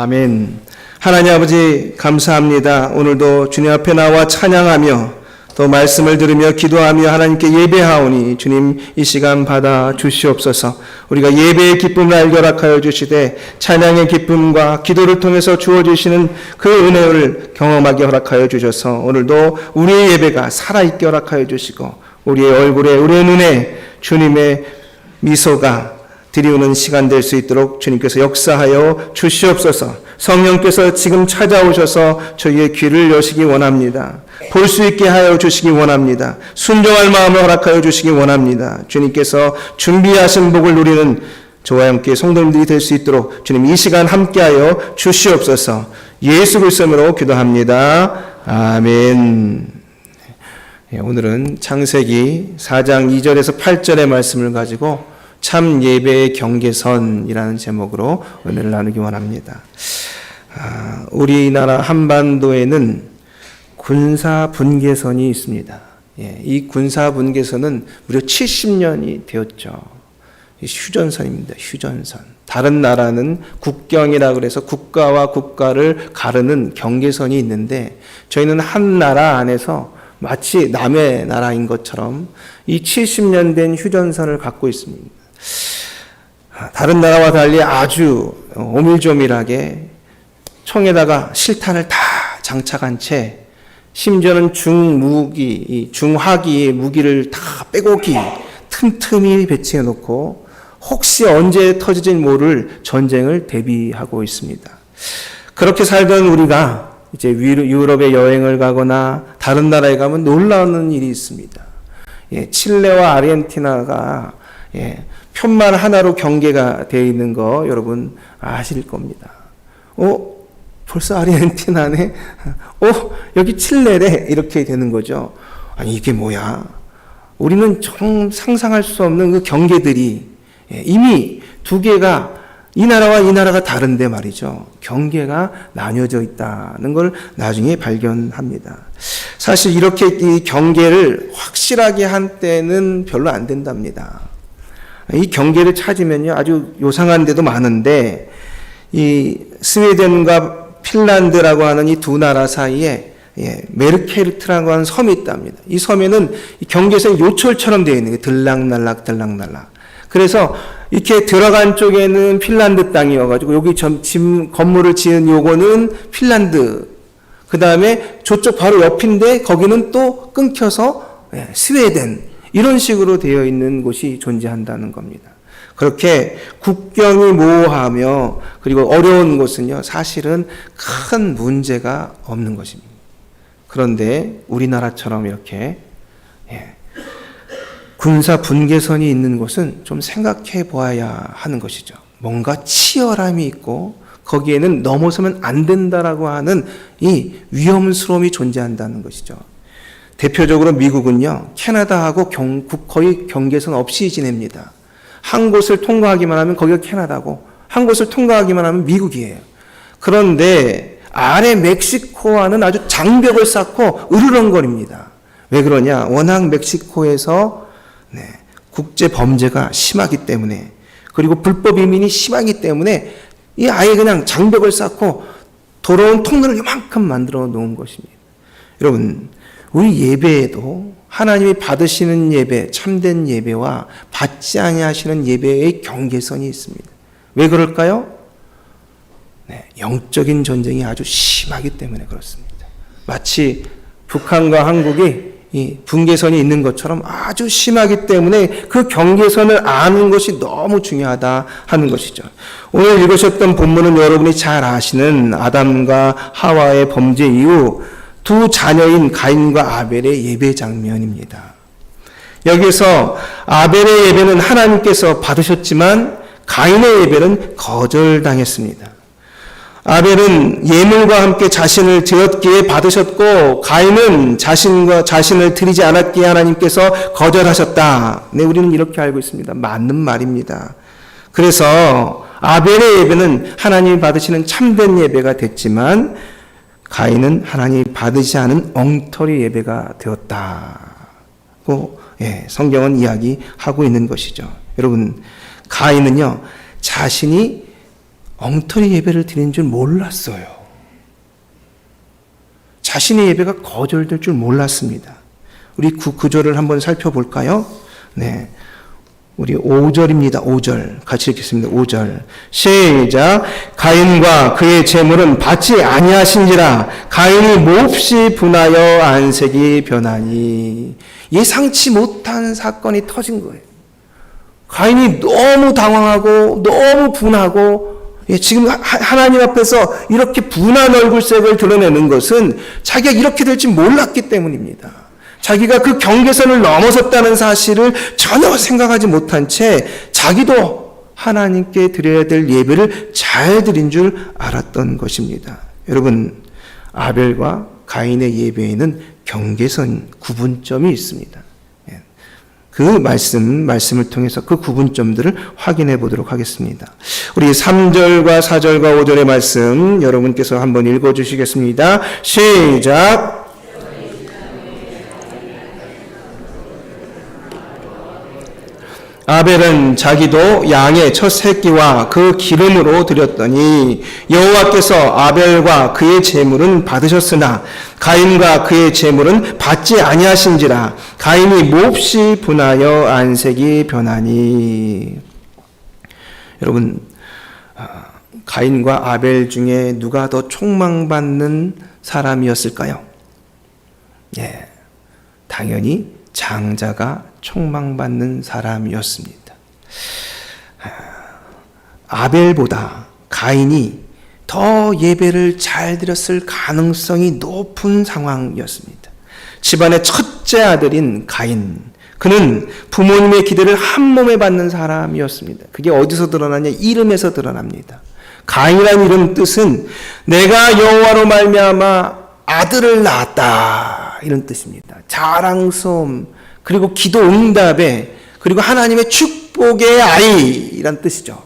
아멘. 하나님 아버지 감사합니다. 오늘도 주님 앞에 나와 찬양하며 또 말씀을 들으며 기도하며 하나님께 예배하오니 주님 이 시간 받아 주시옵소서. 우리가 예배의 기쁨을 알게 허락하여 주시되 찬양의 기쁨과 기도를 통해서 주어 주시는 그 은혜를 경험하게 허락하여 주셔서 오늘도 우리의 예배가 살아 있게 허락하여 주시고 우리의 얼굴에 우리의 눈에 주님의 미소가 드리우는 시간 될 수 있도록 주님께서 역사하여 주시옵소서. 성령께서 지금 찾아오셔서 저희의 귀를 여시기 원합니다. 볼 수 있게 하여 주시기 원합니다. 순종할 마음을 허락하여 주시기 원합니다. 주님께서 준비하신 복을 누리는 저와 함께 성도님들이 될 수 있도록 주님 이 시간 함께하여 주시옵소서. 예수 그리스도로 기도합니다. 아멘. 예, 오늘은 창세기 4장 2절에서 8절의 말씀을 가지고 참 예배의 경계선이라는 제목으로 은혜를 나누기 원합니다. 아, 우리나라 한반도에는 군사 분계선이 있습니다. 예, 이 군사 분계선은 무려 70년이 되었죠. 이 휴전선입니다. 휴전선. 다른 나라는 국경이라 그래서 국가와 국가를 가르는 경계선이 있는데 저희는 한 나라 안에서 마치 남의 나라인 것처럼 이 70년 된 휴전선을 갖고 있습니다. 다른 나라와 달리 아주 오밀조밀하게 총에다가 실탄을 다 장착한 채 심지어는 중무기, 중화기 무기를 다 빼곡히 틈틈이 배치해 놓고 혹시 언제 터질지 모를 전쟁을 대비하고 있습니다. 그렇게 살던 우리가 이제 유럽에 여행을 가거나 다른 나라에 가면 놀라운 일이 있습니다. 예, 칠레와 아르헨티나가 예, 편만 하나로 경계가 되어 있는 거 여러분 아실 겁니다. 어, 벌써 아르헨티나네? 어, 여기 칠레래? 이렇게 되는 거죠. 아니, 이게 뭐야? 우리는 정 상상할 수 없는 그 경계들이 예, 이미 두 개가 이 나라와 이 나라가 다른데 말이죠. 경계가 나뉘어져 있다는 걸 나중에 발견합니다. 사실 이렇게 이 경계를 확실하게 한 때는 별로 안 된답니다. 이 경계를 찾으면요, 아주 요상한 데도 많은데, 이 스웨덴과 핀란드라고 하는 이 두 나라 사이에 예, 메르케르트라고 하는 섬이 있답니다. 이 섬에는 이 경계선이 요철처럼 되어 있는 게 들락날락 들락날락. 그래서 이렇게 들어간 쪽에는 핀란드 땅이어가지고 여기 점, 집, 건물을 지은 요거는 핀란드. 그 다음에 저쪽 바로 옆인데 거기는 또 끊겨서 예, 스웨덴. 이런 식으로 되어 있는 곳이 존재한다는 겁니다. 그렇게 국경이 모호하며 그리고 어려운 곳은요, 사실은 큰 문제가 없는 것입니다. 그런데 우리나라처럼 이렇게 예, 군사 분계선이 있는 곳은 좀 생각해 보아야 하는 것이죠. 뭔가 치열함이 있고 거기에는 넘어서면 안 된다라고 하는 이 위험스러움이 존재한다는 것이죠. 대표적으로 미국은요, 캐나다하고 경, 거의 경계선 없이 지냅니다. 한 곳을 통과하기만 하면 거기가 캐나다고, 한 곳을 통과하기만 하면 미국이에요. 그런데 아래 멕시코와는 아주 장벽을 쌓고 으르렁거립니다. 왜 그러냐? 워낙 멕시코에서 네, 국제 범죄가 심하기 때문에 그리고 불법 이민이 심하기 때문에 이 아예 그냥 장벽을 쌓고 더러운 통로를 이만큼 만들어 놓은 것입니다. 여러분, 우리 예배에도 하나님이 받으시는 예배, 참된 예배와 받지 아니하시는 예배의 경계선이 있습니다. 왜 그럴까요? 네, 영적인 전쟁이 아주 심하기 때문에 그렇습니다. 마치 북한과 한국이 이 분계선이 있는 것처럼 아주 심하기 때문에 그 경계선을 아는 것이 너무 중요하다 하는 것이죠. 오늘 읽으셨던 본문은 여러분이 잘 아시는 아담과 하와의 범죄 이후 두 자녀인 가인과 아벨의 예배 장면입니다. 여기서 아벨의 예배는 하나님께서 받으셨지만 가인의 예배는 거절당했습니다. 아벨은 예물과 함께 자신을 드렸기에 받으셨고 가인은 자신과 자신을 드리지 않았기에 하나님께서 거절하셨다. 네, 우리는 이렇게 알고 있습니다. 맞는 말입니다. 그래서 아벨의 예배는 하나님이 받으시는 참된 예배가 됐지만 가인은 하나님이 받으지 않은 엉터리 예배가 되었다고 예, 성경은 이야기하고 있는 것이죠. 여러분 가인은요 자신이 엉터리 예배를 드리는 줄 몰랐어요. 자신의 예배가 거절될 줄 몰랐습니다. 우리 구, 구절을 한번 살펴볼까요? 네. 우리 5절입니다. 5절. 같이 읽겠습니다. 5절. 시작. 가인과 그의 재물은 받지 아니하신지라 가인이 몹시 분하여 안색이 변하니 예상치 못한 사건이 터진 거예요. 가인이 너무 당황하고 너무 분하고 예, 지금 하- 하나님 앞에서 이렇게 분한 얼굴색을 드러내는 것은 자기가 이렇게 될 줄 몰랐기 때문입니다. 자기가 그 경계선을 넘어섰다는 사실을 전혀 생각하지 못한 채 자기도 하나님께 드려야 될 예배를 잘 드린 줄 알았던 것입니다. 여러분, 아벨과 가인의 예배에는 경계선 구분점이 있습니다. 예. 그 말씀, 말씀을 통해서 그 구분점들을 확인해 보도록 하겠습니다. 우리 3절과 4절과 5절의 말씀 여러분께서 한번 읽어 주시겠습니다. 시작. 아벨은 자기도 양의 첫 새끼와 그 기름으로 드렸더니 여호와께서 아벨과 그의 제물은 받으셨으나 가인과 그의 제물은 받지 아니하신지라 가인이 몹시 분하여 안색이 변하니 여러분 아, 가인과 아벨 중에 누가 더 총망받는 사람이었을까요? 예, 당연히 장자가 총망받는 사람이었습니다. 아벨보다 가인이 더 예배를 잘 드렸을 가능성이 높은 상황이었습니다. 집안의 첫째 아들인 가인. 그는 부모님의 기대를 한 몸에 받는 사람이었습니다. 그게 어디서 드러나냐? 이름에서 드러납니다. 가인이라는 이름 뜻은 내가 여호와로 말미암아 아들을 낳았다 이런 뜻입니다. 자랑스러움 그리고 기도 응답에 그리고 하나님의 축복의 아이란 뜻이죠.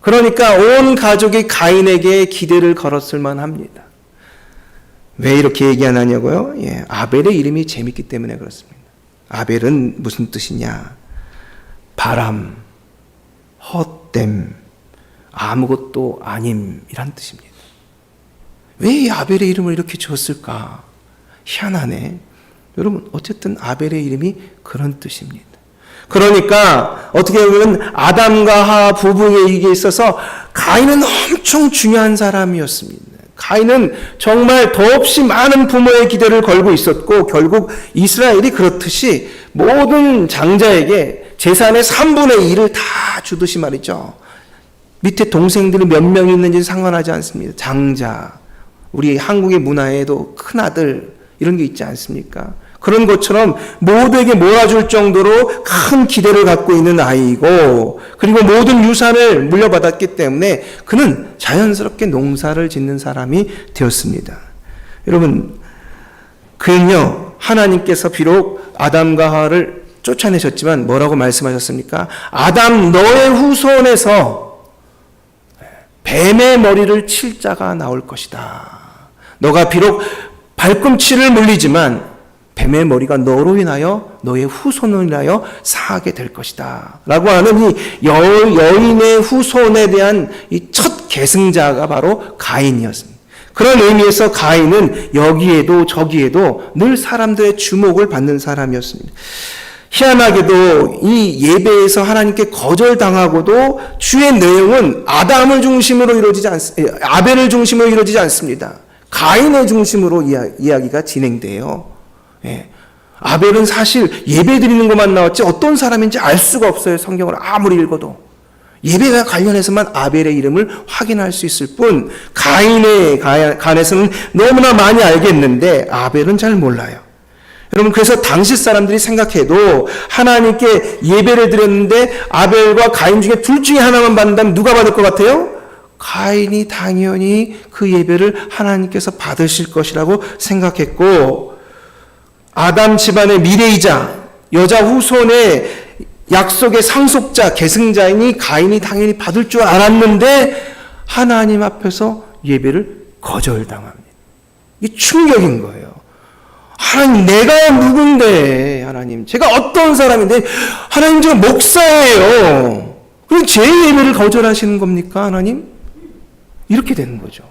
그러니까 온 가족이 가인에게 기대를 걸었을 만합니다. 왜 이렇게 얘기하냐고요? 예, 아벨의 이름이 재밌기 때문에 그렇습니다. 아벨은 무슨 뜻이냐? 바람, 헛됨, 아무것도 아님이란 뜻입니다. 왜이 아벨의 이름을 이렇게 지었을까? 희한하네. 여러분, 어쨌든 아벨의 이름이 그런 뜻입니다. 그러니까 어떻게 보면 아담과 하와 부부에게 있어서 가인은 엄청 중요한 사람이었습니다. 가인은 정말 더없이 많은 부모의 기대를 걸고 있었고 결국 이스라엘이 그렇듯이 모든 장자에게 재산의 3분의 1을 다 주듯이 말이죠. 밑에 동생들이 몇 명 있는지 상관하지 않습니다. 장자. 우리 한국의 문화에도 큰 아들 이런 게 있지 않습니까? 그런 것처럼 모두에게 몰아줄 정도로 큰 기대를 갖고 있는 아이이고 그리고 모든 유산을 물려받았기 때문에 그는 자연스럽게 농사를 짓는 사람이 되었습니다. 여러분 그는요 하나님께서 비록 아담과 하와를 쫓아내셨지만 뭐라고 말씀하셨습니까? 아담 너의 후손에서 뱀의 머리를 칠 자가 나올 것이다. 너가 비록 발꿈치를 물리지만 뱀의 머리가 너로 인하여 너의 후손을 인하여 사하게 될 것이다. 라고 하는 이 여, 여인의 후손에 대한 이 첫 계승자가 바로 가인이었습니다. 그런 의미에서 가인은 여기에도 저기에도 늘 사람들의 주목을 받는 사람이었습니다. 희한하게도 이 예배에서 하나님께 거절당하고도 주의 내용은 아담을 중심으로 이루어지지 않, 아벨을 중심으로 이루어지지 않습니다. 가인의 중심으로 이야, 이야기가 진행돼요. 예. 아벨은 사실 예배 드리는 것만 나왔지 어떤 사람인지 알 수가 없어요. 성경을 아무리 읽어도. 예배와 관련해서만 아벨의 이름을 확인할 수 있을 뿐 가인에 관해서는 너무나 많이 알겠는데 아벨은 잘 몰라요. 여러분 그래서 당시 사람들이 생각해도 하나님께 예배를 드렸는데 아벨과 가인 중에 둘 중에 하나만 받는다면 누가 받을 것 같아요? 가인이 당연히 그 예배를 하나님께서 받으실 것이라고 생각했고 아담 집안의 미래이자 여자 후손의 약속의 상속자, 계승자이니 가인이 당연히 받을 줄 알았는데 하나님 앞에서 예배를 거절당합니다. 이게 충격인 거예요. 하나님, 내가 누군데, 하나님. 제가 어떤 사람인데, 하나님, 제가 목사예요. 그럼 제 예배를 거절하시는 겁니까, 하나님? 이렇게 되는 거죠.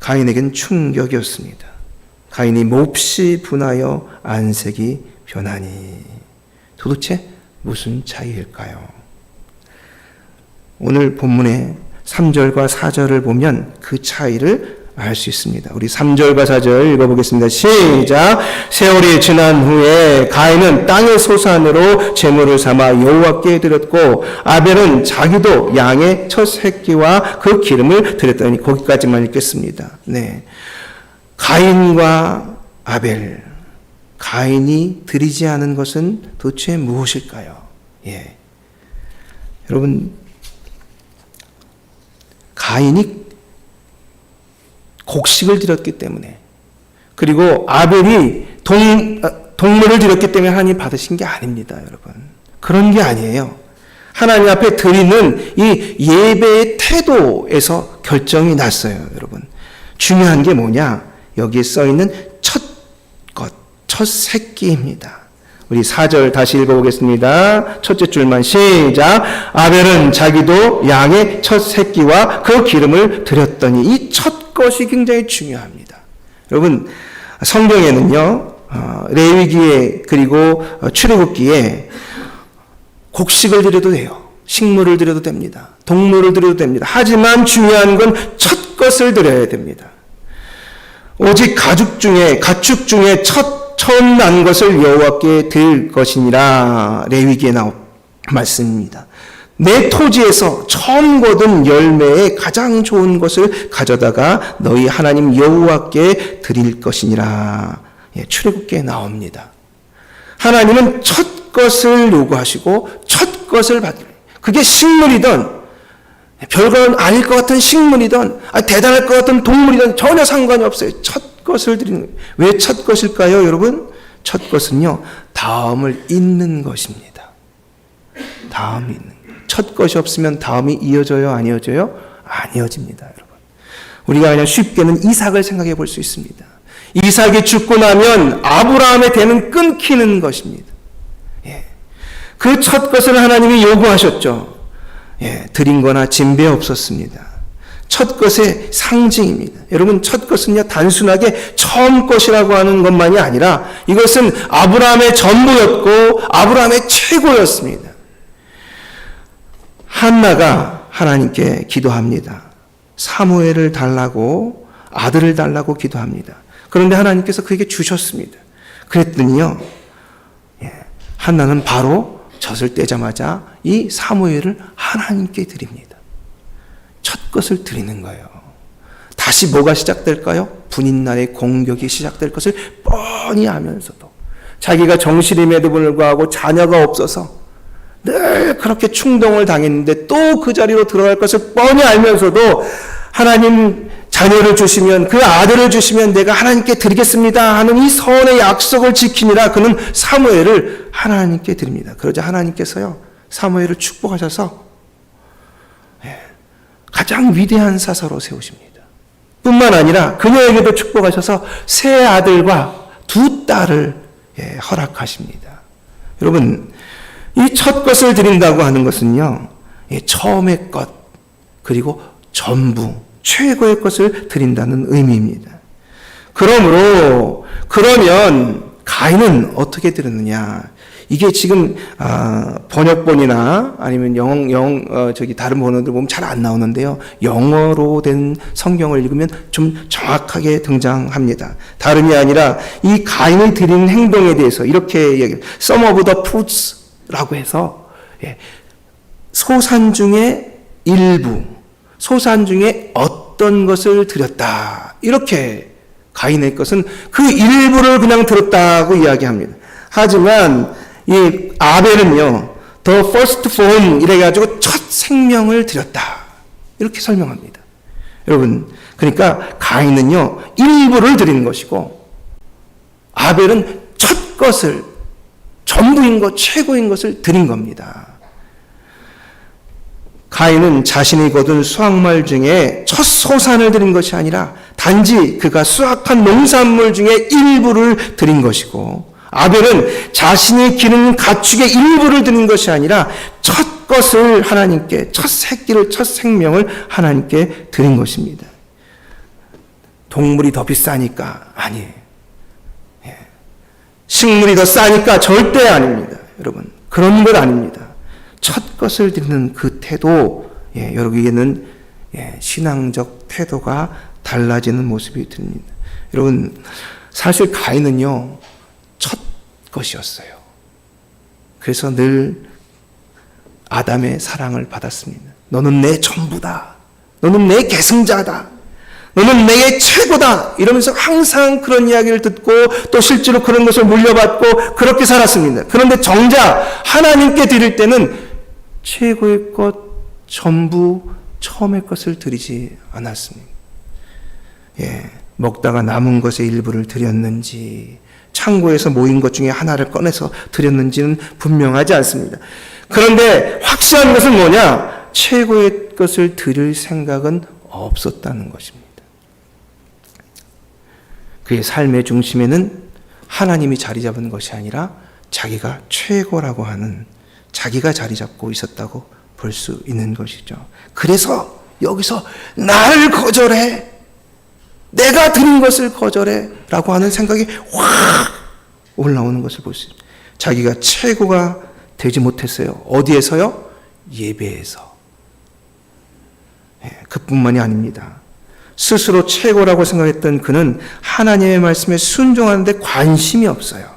가인에겐 충격이었습니다. 가인이 몹시 분하여 안색이 변하니 도대체 무슨 차이일까요? 오늘 본문의 3절과 4절을 보면 그 차이를 알수 있습니다. 우리 3절과 4절 읽어보겠습니다. 시작! 세월이 지난 후에 가인은 땅의 소산으로 제물을 삼아 여호와께 드렸고 아벨은 자기도 양의 첫 새끼와 그 기름을 드렸더니 거기까지만 읽겠습니다. 네. 가인과 아벨. 가인이 드리지 않은 것은 도대체 무엇일까요? 예. 여러분, 가인이 곡식을 드렸기 때문에 그리고 아벨이 동, 어, 동물을 드렸기 때문에 하나님 받으신 게 아닙니다, 여러분. 그런 게 아니에요. 하나님 앞에 드리는 이 예배의 태도에서 결정이 났어요, 여러분. 중요한 게 뭐냐? 여기에 써 있는 첫 것, 첫 새끼입니다. 우리 4절 다시 읽어보겠습니다. 첫째 줄만 시작. 아벨은 자기도 양의 첫 새끼와 그 기름을 드렸더니 이 첫 것이 굉장히 중요합니다. 여러분 성경에는요 어, 레위기에 그리고 어, 출애굽기에 곡식을 드려도 돼요. 식물을 드려도 됩니다. 동물을 드려도 됩니다. 하지만 중요한 건 첫 것을 드려야 됩니다. 오직 가축 중에 가축 중에 첫 처음 난 것을 여호와께 드릴 것이니라 레위기에 나온 말씀입니다. 내 토지에서 처음 거둔 열매의 가장 좋은 것을 가져다가 너희 하나님 여호와께 드릴 것이니라 예, 출애굽기에 나옵니다. 하나님은 첫 것을 요구하시고 첫 것을 받을 그게 식물이든 별건 아닐 것 같은 식물이든 아, 대단할 것 같은 동물이든 전혀 상관이 없어요. 첫 것을 드리는 왜첫 것일까요, 여러분? 첫 것은요 다음을 잇는 것입니다. 다음이 있는 것. 첫 것이 없으면 다음이 이어져요, 안 이어져요? 안 이어집니다, 여러분. 우리가 그냥 쉽게는 이삭을 생각해 볼 수 있습니다. 이삭이 죽고 나면 아브라함의 대는 끊기는 것입니다. 예. 그 첫 것을 하나님이 요구하셨죠. 예, 드린 거나 진배 없었습니다. 첫 것의 상징입니다. 여러분, 첫 것은요, 단순하게 처음 것이라고 하는 것만이 아니라 이것은 아브라함의 전부였고 아브라함의 최고였습니다. 한나가 하나님께 기도합니다. 사무엘을 달라고 아들을 달라고 기도합니다. 그런데 하나님께서 그에게 주셨습니다. 그랬더니요, 예, 한나는 바로 젖을 떼자마자 이 사무엘을 하나님께 드립니다. 첫 것을 드리는 거예요. 다시 뭐가 시작될까요? 분인날의 공격이 시작될 것을 뻔히 알면서도 자기가 정실임에도 불구하고 자녀가 없어서 늘 그렇게 충동을 당했는데 또 그 자리로 들어갈 것을 뻔히 알면서도 하나님 자녀를 주시면 그 아들을 주시면 내가 하나님께 드리겠습니다 하는 이 선의 약속을 지키니라 그는 사무엘을 하나님께 드립니다. 그러자 하나님께서요 사무엘을 축복하셔서 예, 가장 위대한 사사로 세우십니다. 뿐만 아니라 그녀에게도 축복하셔서 세 아들과 두 딸을 예, 허락하십니다. 여러분 이 첫 것을 드린다고 하는 것은요 예, 처음의 것 그리고 전부 최고의 것을 드린다는 의미입니다. 그러므로 그러면 가인은 어떻게 드렸느냐? 이게 지금 아, 번역본이나 아니면 영, 영 어, 저기 다른 번역들 보면 잘 안 나오는데요. 영어로 된 성경을 읽으면 좀 정확하게 등장합니다. 다름이 아니라 이 가인이 드리는 행동에 대해서 이렇게 얘기 Some of the fruits라고 해서 예, 소산 중에 일부, 소산 중에 어떤 것을 드렸다. 이렇게 가인의 것은 그 일부를 그냥 들었다고 이야기합니다. 하지만 이 아벨은요, the first born 이래가지고 첫 생명을 드렸다. 이렇게 설명합니다. 여러분, 그러니까 가인은요, 일부를 드리는 것이고, 아벨은 첫 것을, 전부인 것, 최고인 것을 드린 겁니다. 가인은 자신이 거둔 수확물 중에 첫 소산을 드린 것이 아니라 단지 그가 수확한 농산물 중에 일부를 드린 것이고 아벨은 자신이 기른 가축의 일부를 드린 것이 아니라 첫 것을 하나님께, 첫 새끼를, 첫 생명을 하나님께 드린 것입니다. 동물이 더 비싸니까 아니에요. 예. 식물이 더 싸니까 절대 아닙니다. 여러분. 그런 것 아닙니다. 첫 것을 드리는 그 태도, 예, 여러분에게는 예, 신앙적 태도가 달라지는 모습이 듭니다. 여러분, 사실 가인은요, 첫 것이었어요. 그래서 늘 아담의 사랑을 받았습니다. 너는 내 전부다. 너는 내 계승자다. 너는 내게 최고다. 이러면서 항상 그런 이야기를 듣고 또 실제로 그런 것을 물려받고 그렇게 살았습니다. 그런데 정작 하나님께 드릴 때는 최고의 것 전부 처음의 것을 드리지 않았습니다. 예, 먹다가 남은 것의 일부를 드렸는지 창고에서 모인 것 중에 하나를 꺼내서 드렸는지는 분명하지 않습니다. 그런데 확실한 것은 뭐냐? 최고의 것을 드릴 생각은 없었다는 것입니다. 그의 삶의 중심에는 하나님이 자리 잡은 것이 아니라 자기가 최고라고 하는 자기가 자리 잡고 있었다고 볼 수 있는 것이죠. 그래서 여기서 나를 거절해. 내가 드린 것을 거절해. 라고 하는 생각이 확 올라오는 것을 볼 수 있습니다. 자기가 최고가 되지 못했어요. 어디에서요? 예배에서. 예, 그뿐만이 아닙니다. 스스로 최고라고 생각했던 그는 하나님의 말씀에 순종하는데 관심이 없어요.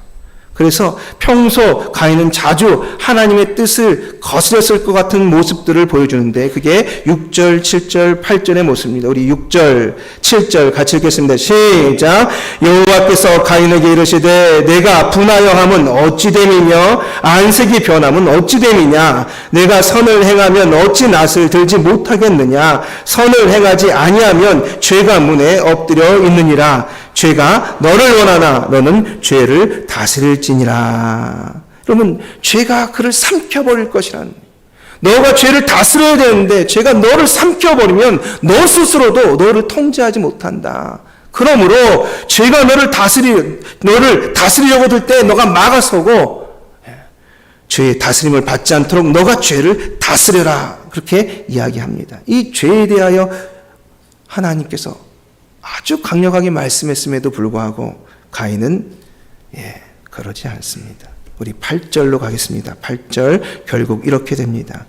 그래서 평소 가인은 자주 하나님의 뜻을 거스렸을 것 같은 모습들을 보여주는데 그게 6절, 7절, 8절의 모습입니다. 우리 6절, 7절 같이 읽겠습니다. 시작. 여호와께서 가인에게 이르시되 내가 분하여 함은 어찌 됨이며 안색이 변함은 어찌 됨이냐 내가 선을 행하면 어찌 낯을 들지 못하겠느냐 선을 행하지 아니하면 죄가 문에 엎드려 있느니라 죄가 너를 원하나 너는 죄를 다스릴지니라. 여러분, 죄가 그를 삼켜버릴 것이라는. 너가 죄를 다스려야 되는데 죄가 너를 삼켜버리면 너 스스로도 너를 통제하지 못한다. 그러므로 죄가 너를 다스리, 너를 다스리려고 들 때 너가 막아서고 예, 죄의 다스림을 받지 않도록 너가 죄를 다스려라. 그렇게 이야기합니다. 이 죄에 대하여 하나님께서 아주 강력하게 말씀했음에도 불구하고 가인은 예, 그러지 않습니다. 우리 8절로 가겠습니다. 8절 결국 이렇게 됩니다.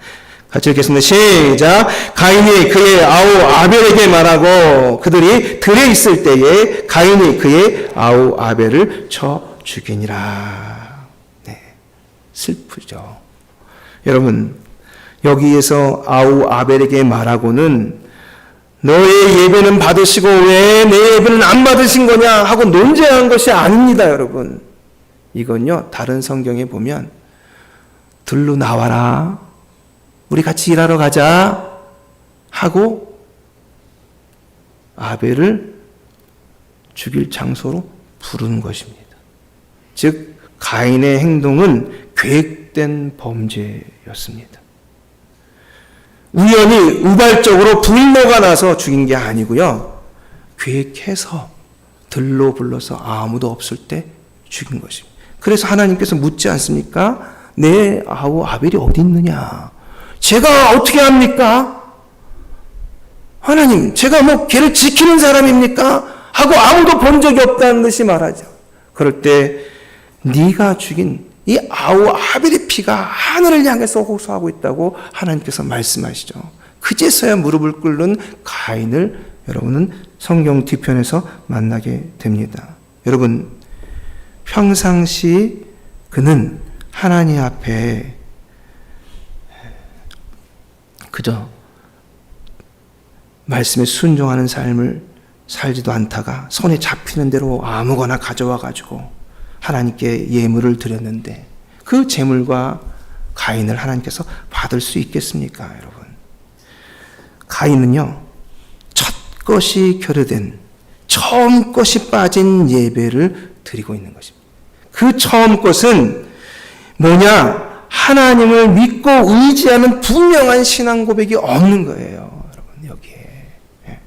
같이 읽겠습니다. 시작. 가인이 그의 아우 아벨에게 말하고 그들이 들에 있을 때에 가인이 그의 아우 아벨을 쳐 죽이니라. 네. 슬프죠. 여러분, 여기에서 아우 아벨에게 말하고는 너의 예배는 받으시고 왜 내 예배는 안 받으신 거냐 하고 논쟁한 것이 아닙니다, 여러분. 이건요, 다른 성경에 보면 들로 나와라. 우리 같이 일하러 가자. 하고 아벨을 죽일 장소로 부르는 것입니다. 즉, 가인의 행동은 계획된 범죄였습니다. 우연히 우발적으로 분노가 나서 죽인 게 아니고요. 계획해서 들로 불러서 아무도 없을 때 죽인 것입니다. 그래서 하나님께서 묻지 않습니까? 내 아우 아벨이 어디 있느냐? 제가 어떻게 합니까? 하나님, 제가 뭐 걔를 지키는 사람입니까? 하고 아무도 본 적이 없다는 듯이 말하죠. 그럴 때 네가 죽인 이 아우 아벨의 피가 하늘을 향해서 호소하고 있다고 하나님께서 말씀하시죠. 그제서야 무릎을 꿇는 가인을 여러분은 성경 뒤편에서 만나게 됩니다. 여러분, 평상시 그는 하나님 앞에 그저 말씀에 순종하는 삶을 살지도 않다가 손에 잡히는 대로 아무거나 가져와 가지고 하나님께 예물을 드렸는데 그 재물과 가인을 하나님께서 받을 수 있겠습니까, 여러분? 가인은요, 첫 것이 결여된 처음 것이 빠진 예배를 드리고 있는 것입니다. 그 처음 것은 뭐냐? 하나님을 믿고 의지하는 분명한 신앙 고백이 없는 거예요. 여러분, 여기에. 예.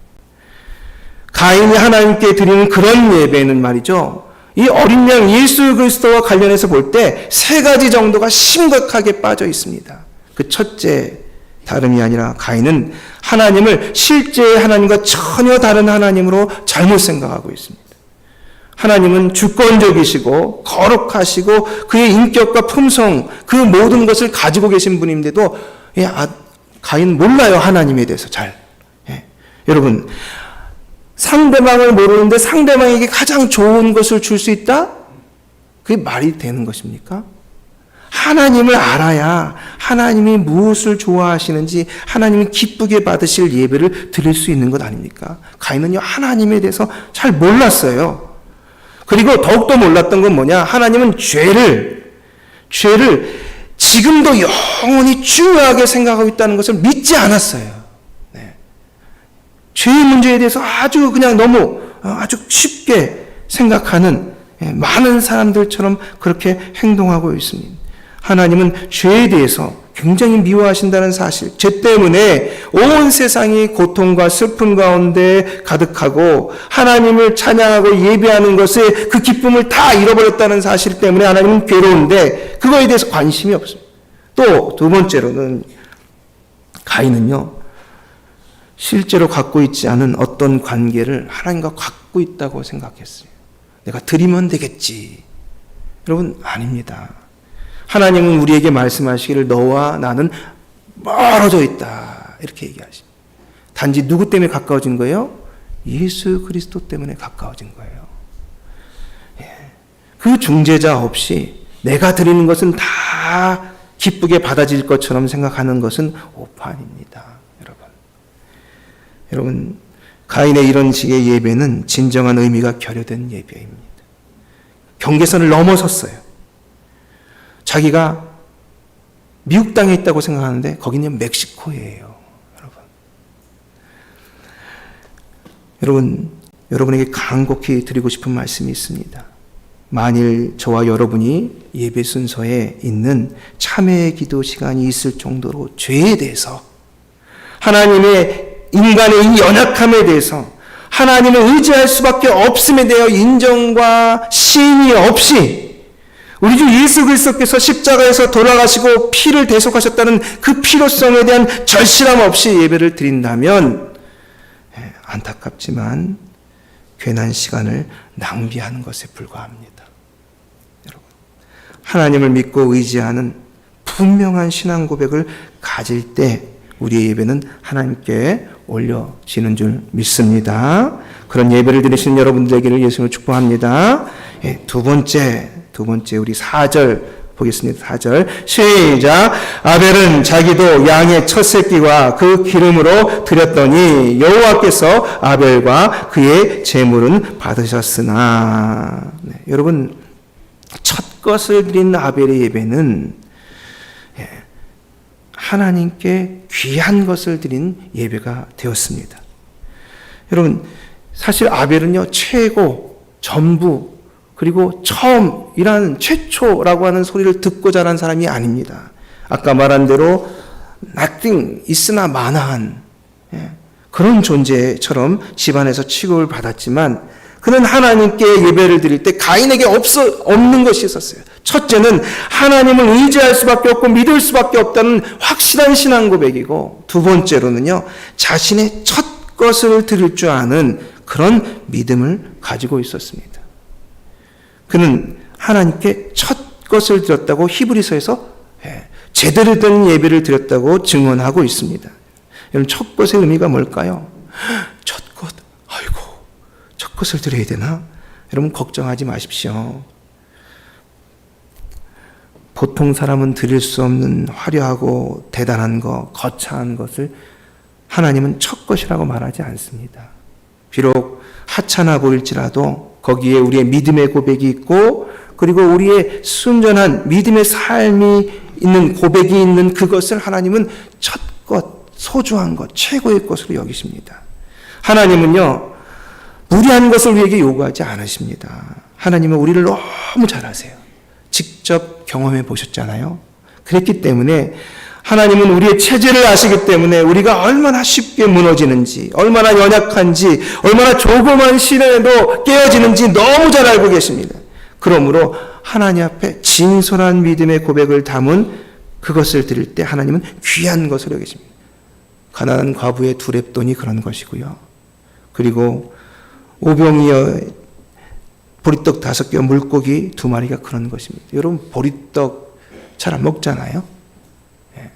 가인이 하나님께 드리는 그런 예배는 말이죠. 이 어린 양 예수 그리스도와 관련해서 볼 때 세 가지 정도가 심각하게 빠져 있습니다. 그 첫째 다름이 아니라 가인은 하나님을 실제 하나님과 전혀 다른 하나님으로 잘못 생각하고 있습니다. 하나님은 주권적이시고 거룩하시고 그의 인격과 품성 그 모든 것을 가지고 계신 분인데도 예, 아, 가인 몰라요 하나님에 대해서 잘. 예. 여러분 상대방을 모르는데 상대방에게 가장 좋은 것을 줄 수 있다? 그게 말이 되는 것입니까? 하나님을 알아야 하나님이 무엇을 좋아하시는지 하나님이 기쁘게 받으실 예배를 드릴 수 있는 것 아닙니까? 가인은요 하나님에 대해서 잘 몰랐어요. 그리고 더욱더 몰랐던 건 뭐냐? 하나님은 죄를 죄를 지금도 영원히 중요하게 생각하고 있다는 것을 믿지 않았어요. 네. 죄의 문제에 대해서 아주 그냥 너무 어, 아주 쉽게 생각하는 예, 많은 사람들처럼 그렇게 행동하고 있습니다. 하나님은 죄에 대해서 굉장히 미워하신다는 사실, 죄 때문에 온 세상이 고통과 슬픔 가운데 가득하고 하나님을 찬양하고 예배하는 것에 그 기쁨을 다 잃어버렸다는 사실 때문에 하나님은 괴로운데 그거에 대해서 관심이 없습니다. 또 두 번째로는 가인은요, 실제로 갖고 있지 않은 어떤 관계를 하나님과 갖고 있다고 생각했어요. 내가 드리면 되겠지. 여러분, 아닙니다. 하나님은 우리에게 말씀하시기를 너와 나는 멀어져 있다. 이렇게 얘기하십니다. 단지 누구 때문에 가까워진 거예요? 예수 그리스도 때문에 가까워진 거예요. 예. 그 중재자 없이 내가 드리는 것은 다 기쁘게 받아질 것처럼 생각하는 것은 오판입니다. 여러분. 가인의 이런 식의 예배는 진정한 의미가 결여된 예배입니다. 경계선을 넘어섰어요. 자기가 미국 땅에 있다고 생각하는데 거기는 멕시코예요. 여러분. 여러분, 여러분에게 간곡히 드리고 싶은 말씀이 있습니다. 만일 저와 여러분이 예배 순서에 있는 참회의 기도 시간이 있을 정도로 죄에 대해서 하나님의 인간의 이 연약함에 대해서 하나님을 의지할 수밖에 없음에 대하여 인정과 시인이 없이 우리 주 예수 그리스도께서 십자가에서 돌아가시고 피를 대속하셨다는 그 필요성에 대한 절실함 없이 예배를 드린다면 예, 안타깝지만 괜한 시간을 낭비하는 것에 불과합니다. 여러분, 하나님을 믿고 의지하는 분명한 신앙 고백을 가질 때 우리의 예배는 하나님께 올려지는 줄 믿습니다. 그런 예배를 드리시는 여러분들에게를 예수님을 축복합니다. 예, 두 번째 두 번째 우리 4절 보겠습니다. 4절 시작 아벨은 자기도 양의 첫 새끼와 그 기름으로 드렸더니 여호와께서 아벨과 그의 제물은 받으셨으나 네, 여러분 첫 것을 드린 아벨의 예배는 예, 하나님께 귀한 것을 드린 예배가 되었습니다. 여러분 사실 아벨은요 최고 전부 그리고 처음이란 최초라고 하는 소리를 듣고 자란 사람이 아닙니다. 아까 말한 대로 nothing 있으나 마나한 예, 그런 존재처럼 집안에서 취급을 받았지만 그는 하나님께 예배를 드릴 때 가인에게 없어, 없는 것이 있었어요. 첫째는 하나님을 의지할 수밖에 없고 믿을 수밖에 없다는 확실한 신앙 고백이고 두 번째로는요 자신의 첫 것을 드릴 줄 아는 그런 믿음을 가지고 있었습니다. 그는 하나님께 첫 것을 드렸다고 히브리서에서 예, 제대로 된 예배를 드렸다고 증언하고 있습니다. 여러분 첫 것의 의미가 뭘까요? 첫 것, 아이고 첫 것을 드려야 되나? 여러분 걱정하지 마십시오. 보통 사람은 드릴 수 없는 화려하고 대단한 것, 거창한 것을 하나님은 첫 것이라고 말하지 않습니다. 비록 하찮아 보일지라도 거기에 우리의 믿음의 고백이 있고 그리고 우리의 순전한 믿음의 삶이 있는 고백이 있는 그것을 하나님은 첫 것, 소중한 것, 최고의 것으로 여기십니다. 하나님은요, 무리한 것을 우리에게 요구하지 않으십니다. 하나님은 우리를 너무 잘 아세요. 직접 경험해 보셨잖아요. 그랬기 때문에 하나님은 우리의 체질을 아시기 때문에 우리가 얼마나 쉽게 무너지는지, 얼마나 연약한지, 얼마나 조그만 시련에도 깨어지는지 너무 잘 알고 계십니다. 그러므로 하나님 앞에 진솔한 믿음의 고백을 담은 그것을 드릴 때 하나님은 귀한 것으로 여기십니다. 가난한 과부의 두 랩돈이 그런 것이고요. 그리고 오병이어 보리떡 다섯 개 물고기 두 마리가 그런 것입니다. 여러분 보리떡 잘 안 먹잖아요. 예.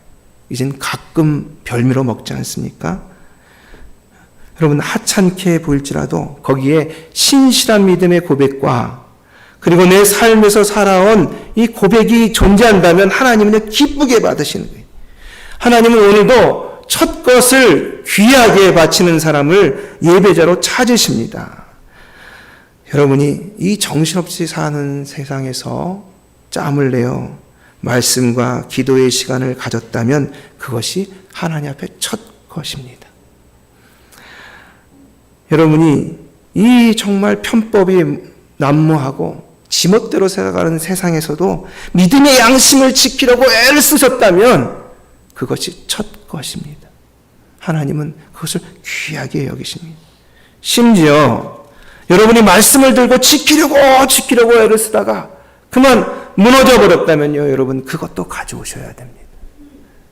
이젠 가끔 별미로 먹지 않습니까? 여러분 하찮게 보일지라도 거기에 신실한 믿음의 고백과 그리고 내 삶에서 살아온 이 고백이 존재한다면 하나님은 기쁘게 받으시는 거예요. 하나님은 오늘도 첫 것을 귀하게 바치는 사람을 예배자로 찾으십니다. 여러분이 이 정신없이 사는 세상에서 짬을 내어 말씀과 기도의 시간을 가졌다면 그것이 하나님 앞에 첫 것입니다. 여러분이 이 정말 편법이 난무하고 지멋대로 살아가는 세상에서도 믿음의 양심을 지키려고 애를 쓰셨다면 그것이 첫 것입니다. 하나님은 그것을 귀하게 여기십니다. 심지어 여러분이 말씀을 들고 지키려고 지키려고 애를 쓰다가 그만 무너져 버렸다면요, 여러분 그것도 가져오셔야 됩니다.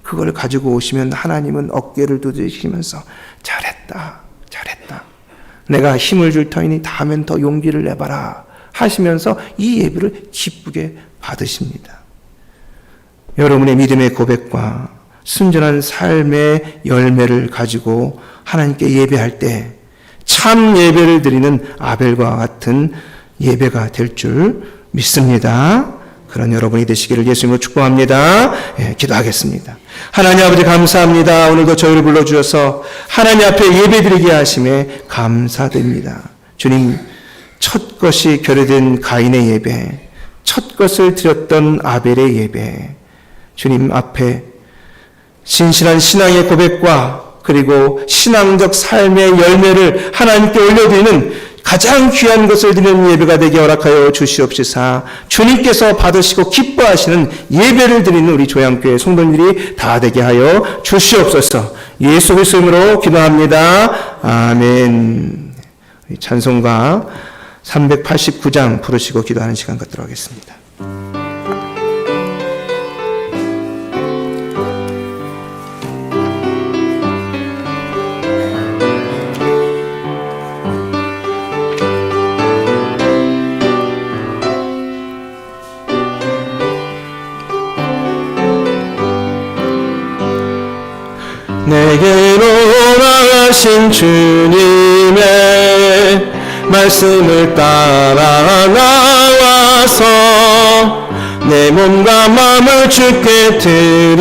그걸 가지고 오시면 하나님은 어깨를 두드리시면서 잘했다, 잘했다. 내가 힘을 줄 터이니 다음엔 더 용기를 내봐라 하시면서 이 예배를 기쁘게 받으십니다. 여러분의 믿음의 고백과 순전한 삶의 열매를 가지고 하나님께 예배할 때 참 예배를 드리는 아벨과 같은 예배가 될 줄 믿습니다. 그런 여러분이 되시기를 예수님으로 축복합니다. 예, 기도하겠습니다. 하나님 아버지 감사합니다. 오늘도 저희를 불러주셔서 하나님 앞에 예배드리게 하심에 감사드립니다. 주님, 첫 것이 결여된 가인의 예배, 첫 것을 드렸던 아벨의 예배, 주님 앞에 신실한 신앙의 고백과 그리고 신앙적 삶의 열매를 하나님께 올려드리는 가장 귀한 것을 드리는 예배가 되게 허락하여 주시옵시사 주님께서 받으시고 기뻐하시는 예배를 드리는 우리 조양교회 성도들이 다 되게 하여 주시옵소서 예수 그리스도 이름으로 기도합니다. 아멘 찬송가 389장 부르시고 기도하는 시간 갖도록 하겠습니다. 나가신 주님의 말씀을 따라 나와서 내 몸과 마음을 주께 드리